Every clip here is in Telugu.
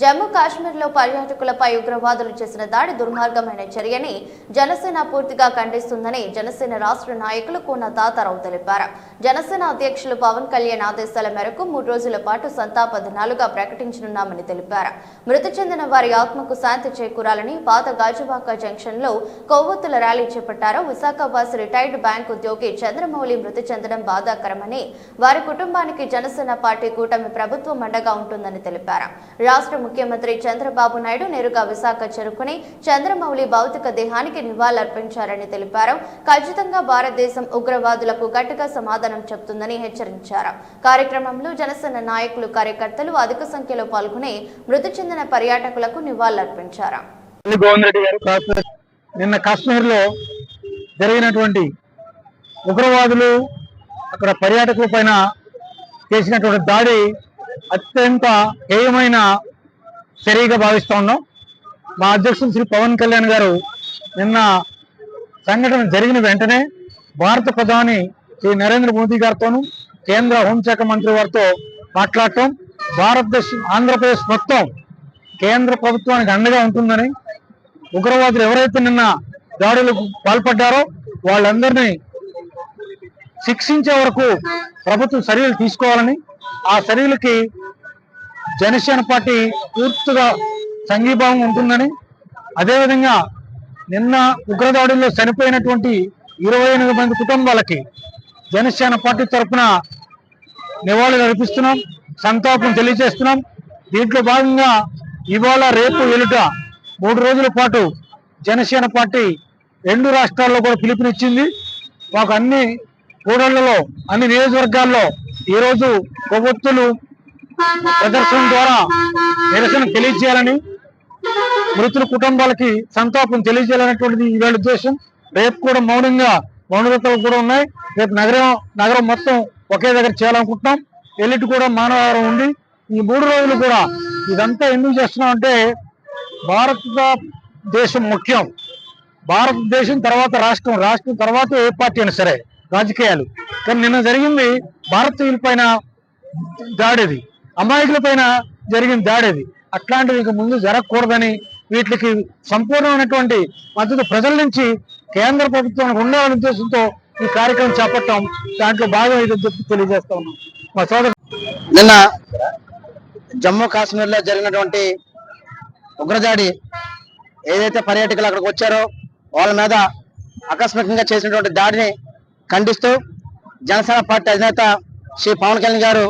జమ్మూ కాశ్మీర్లో పర్యాటకులపై ఉగ్రవాదులు చేసిన దాడి దుర్మార్గమైన చర్యని జనసేన పూర్తిగా ఖండిస్తుందని జనసేన రాష్ట్ర నాయకులు కూన తాతారావు తెలిపారు. జనసేన అధ్యక్షులు పవన్ కళ్యాణ్ ఆదేశాల మేరకు మూడు రోజుల పాటు సంతాప దినాలుగా ప్రకటించనున్నామని తెలిపారు. మృతి చెందిన వారి ఆత్మకు శాంతి చేకూరాలని పాత గాజువాక జంక్షన్లో కొవ్వొత్తుల ర్యాలీ చేపట్టారు. విశాఖవాసి రిటైర్డ్ బ్యాంక్ ఉద్యోగి చంద్రమౌళి మృతి చెందడం బాధాకరమని వారి కుటుంబానికి జనసేన పార్టీ కూటమి ప్రభుత్వం అండగా ఉంటుందని తెలిపారు. రాష్ట్ర ముఖ్యమంత్రి చంద్రబాబు నాయుడు నేరుగా విశాఖ చేరుకుని చంద్రమౌళి భౌతిక దేహానికి నివాళులర్పించారని తెలిపారు. ఖచ్చితంగా భారతదేశం ఉగ్రవాదులకు గట్టిగా సమాధానం చెబుతుందని హెచ్చరించారు. కార్యక్రమంలో జనసేన నాయకులు కార్యకర్తలు అధిక సంఖ్యలో పాల్గొని మృతి చెందిన పర్యాటకులకు నివాళులర్పించారు. నిన్న కాశ్మీర్లో జరిగినటువంటి ఉగ్రవాదులు అక్కడ పర్యాటకుల పైన చేసినటువంటి దాడి అత్యంత హేయమైన చర్యగా భావిస్తూ ఉన్నాం మా అధ్యక్షుడు శ్రీ పవన్ కళ్యాణ్ గారు నిన్న సంఘటన జరిగిన వెంటనే భారత ప్రధాని శ్రీ నరేంద్ర మోదీ గారితోనూ కేంద్ర హోంశాఖ మంత్రి వారితో మాట్లాడటం భారతదేశం ఆంధ్రప్రదేశ్ మొత్తం కేంద్ర ప్రభుత్వానికి అండగా ఉంటుందని ఉగ్రవాదులు ఎవరైతే నిన్న దాడులకు పాల్పడ్డారో వాళ్ళందరినీ శిక్షించే వరకు ప్రభుత్వం చర్యలు తీసుకోవాలని ఆ చర్యలకి జనసేన పార్టీ పూర్తిగా సంఘీభావం ఉంటుందని అదేవిధంగా నిన్న ఉగ్రదాడుల్లో చనిపోయినటువంటి ఇరవై ఎనిమిది మంది కుటుంబాలకి జనసేన పార్టీ తరఫున నివాళులు అర్పిస్తున్నాం సంతాపం తెలియజేస్తున్నాం. దీంట్లో భాగంగా ఇవాళ రేపు ఎలుట మూడు రోజుల పాటు జనసేన పార్టీ రెండు రాష్ట్రాల్లో కూడా పిలుపునిచ్చింది. మాకు అన్ని కూడళ్ళలో అన్ని నియోజకవర్గాల్లో ఈరోజు కొవ్వొత్తులు ప్రదర్శన ద్వారా నిరసన తెలియజేయాలని మృతుల కుటుంబాలకి సంతాపం తెలియజేయాలనేటువంటిది వేళ ఉద్దేశం. రేపు కూడా మౌనంగా మౌనవ్రతాలు కూడా ఉన్నాయి. రేపు నగరం నగరం మొత్తం ఒకే దగ్గర చేయాలనుకుంటున్నాం. ఎల్లిటి కూడా మానవహారం ఉంది. ఈ మూడు రోజులు కూడా ఇదంతా ఎందుకు చేస్తున్నాం అంటే భారతదేశం ముఖ్యం. భారతదేశం తర్వాత రాష్ట్రం రాష్ట్రం తర్వాత ఏ పార్టీ అయినా సరే రాజకీయాలు. కానీ నిన్న జరిగింది భారతీయుల పైన దాడిది. అమాయకుల పైన జరిగిన దాడిది అట్లాంటివి ఇక ముందు జరగకూడదని వీటికి సంపూర్ణమైనటువంటి మద్దతు ప్రజల నుంచి కేంద్ర ప్రభుత్వానికి ఉండాలనే ఉద్దేశంతో ఈ కార్యక్రమం చేపట్టడం దాంట్లో భాగం ఇది చెప్పి తెలియజేస్తా ఉన్నాం. మా సోదరు నిన్న జమ్మూ కాశ్మీర్లో జరిగినటువంటి ఉగ్రదాడి ఏదైతే పర్యాటకులు అక్కడికి వచ్చారో వాళ్ళ మీద ఆకస్మికంగా చేసినటువంటి దాడిని ఖండిస్తూ జనసేన పార్టీ అధినేత శ్రీ పవన్ కళ్యాణ్ గారు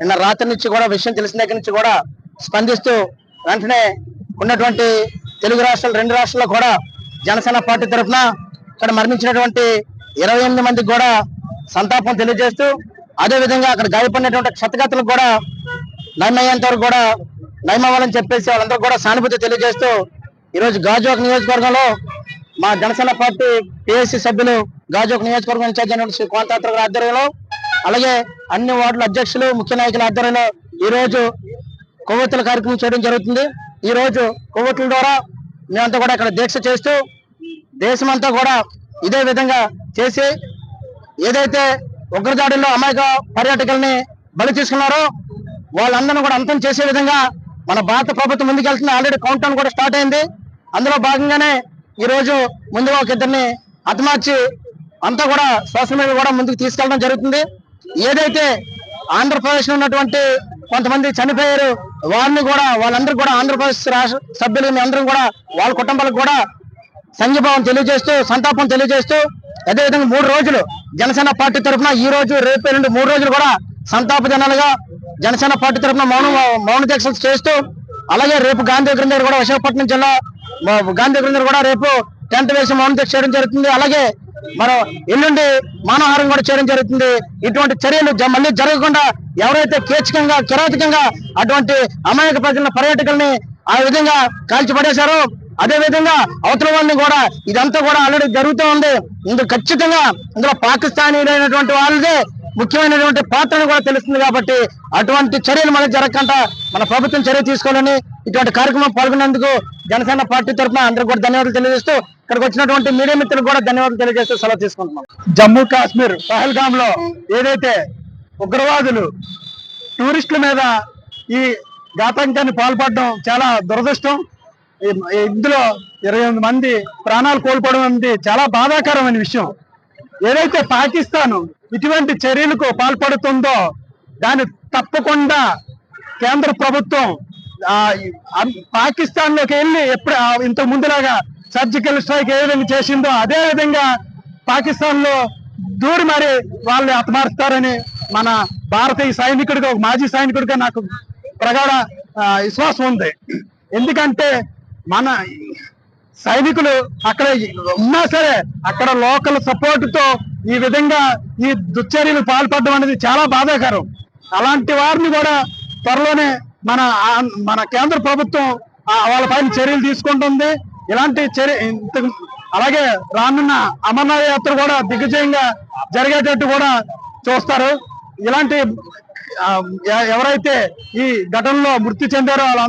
నిన్న రాత్రి నుంచి కూడా విషయం తెలిసిన దగ్గర నుంచి కూడా స్పందిస్తూ వెంటనే ఉన్నటువంటి తెలుగు రాష్ట్రాలు రెండు రాష్ట్రాల్లో కూడా జనసేన పార్టీ తరఫున ఇక్కడ మరణించినటువంటి ఇరవై ఎనిమిది మందికి కూడా సంతాపం తెలియజేస్తూ అదే విధంగా అక్కడ గాయపడినటువంటి క్షతగతులకు కూడా నయమయ్యేంత వరకు కూడా నయమవ్వాలని చెప్పేసి వాళ్ళందరూ కూడా సానుభూతి తెలియజేస్తూ ఈరోజు గాజువాక నియోజకవర్గంలో మా జనసేన పార్టీ పిఎస్సి సభ్యులు గాజువాక నియోజకవర్గం ఇన్ఛార్జ్ అయినటువంటి శ్రీ కోంతాత్ర ఆధ్వర్యంలో అలాగే అన్ని వార్డుల అధ్యక్షులు ముఖ్య నాయకుల ఆధ్వర్యంలో ఈ రోజు కొవ్వొత్తుల కార్యక్రమం చేయడం జరుగుతుంది. ఈ రోజు కొవ్వొత్తుల ద్వారా మేమంతా కూడా ఇక్కడ దీక్ష చేస్తూ దేశమంతా కూడా ఇదే విధంగా చేసి ఏదైతే ఉగ్రదాడుల్లో అమాయక పర్యాటకుల్ని బలి తీసుకున్నారో వాళ్ళందరినీ కూడా అంతం చేసే విధంగా మన భారత ప్రభుత్వం ముందుకెళ్తుంది. ఆల్రెడీ కౌంటౌన్ కూడా స్టార్ట్ అయింది. అందులో భాగంగానే ఈ రోజు ముందుగా ఒక ఇద్దరిని హతమార్చి అంతా కూడా సోషల్ మీడియా కూడా ముందుకు తీసుకెళ్ళడం జరుగుతుంది. ఏదైతే ఆంధ్రప్రదేశ్లో ఉన్నటువంటి కొంతమంది చనిపోయారు వారిని కూడా వాళ్ళందరూ కూడా ఆంధ్రప్రదేశ్ రాష్ట్ర సభ్యులు అందరం కూడా వాళ్ళ కుటుంబాలకు కూడా సంఘీభావం తెలియజేస్తూ సంతాపం తెలియజేస్తూ అదేవిధంగా మూడు రోజులు జనసేన పార్టీ తరఫున ఈ రోజు రేపు రెండు మూడు రోజులు కూడా సంతాప జనాలుగా జనసేన పార్టీ తరఫున మౌన మౌన దీక్షలు చేస్తూ అలాగే రేపు గాంధీ విగ్రహం దగ్గర కూడా విశాఖపట్నం జిల్లా గాంధీ విగ్రహం దగ్గర కూడా రేపు టెంట్ వేసి మౌన దీక్ష చేయడం జరుగుతుంది. అలాగే మనం ఎల్లుండి మానవహారం కూడా చేయడం జరుగుతుంది. ఇటువంటి చర్యలు మళ్ళీ జరగకుండా ఎవరైతే కేచకంగా కిరాతకంగా అటువంటి అమాయక ప్రజల పర్యాటకుల్ని ఆ విధంగా కాల్చిపడేశారో అదే విధంగా అవతల వాళ్ళని కూడా ఇదంతా కూడా ఆల్రెడీ జరుగుతూ ఉంది. ఇందులో ఖచ్చితంగా ఇందులో పాకిస్తానీలైనటువంటి వాళ్ళదే ముఖ్యమైనటువంటి పాత్రను కూడా తెలుస్తుంది కాబట్టి అటువంటి చర్యలు మనకు జరగకుండా మన ప్రభుత్వం చర్య తీసుకోవాలని ఇటువంటి కార్యక్రమం పాల్గొన్నందుకు జనసేన పార్టీ తరఫున అందరికి కూడా ధన్యవాదాలు తెలియజేస్తూ ఇక్కడికి వచ్చినటువంటి మీడియా మిత్రులకు కూడా ధన్యవాదాలు తెలియజేస్తూ సెలవు తీసుకుంటున్నాం. జమ్మూ కాశ్మీర్ పహల్గామ్లో ఏదైతే ఉగ్రవాదులు టూరిస్టుల మీద ఈ ఘాతాంకాన్ని పాల్పడడం చాలా దురదృష్టం. ఇందులో ఇరవై ఎనిమిది మంది ప్రాణాలు కోల్పోవడం అనేది చాలా బాధాకరమైన విషయం. ఏదైతే పాకిస్తాన్ ఇటువంటి చర్యలకు పాల్పడుతుందో దాన్ని తప్పకుండా కేంద్ర ప్రభుత్వం పాకిస్తాన్లోకి వెళ్ళి ఎప్పుడు ఆ, ఇంతకు ముందులాగా సర్జికల్ స్ట్రైక్ ఏ విధంగా చేసిందో అదే విధంగా పాకిస్తాన్లో దూరి మరి వాళ్ళని హతమారుస్తారని మన భారతీయ సైనికుడిగా ఒక మాజీ సైనికుడిగా నాకు ప్రగాఢ విశ్వాసం ఉంది. ఎందుకంటే మన సైనికులు అక్కడ ఉన్నా సరే అక్కడ లోకల్ సపోర్ట్తో ఈ విధంగా ఈ దుశ్చర్యలు పాల్పడడం అనేది చాలా బాధాకరం. అలాంటి వారిని కూడా త్వరలోనే మన మన కేంద్ర ప్రభుత్వం ఆ వాళ్ళ పైన చర్యలు తీసుకుంటుంది. ఇలాంటి చర్య ఇంత- అలాగే రానున్న అమర్నాథ్ యాత్ర కూడా దిగ్విజయంగా జరిగేటట్టు కూడా చూస్తారు. ఇలాంటి ఎవరైతే ఈ ఘటనలో మృతి చెందారో వాళ్ళ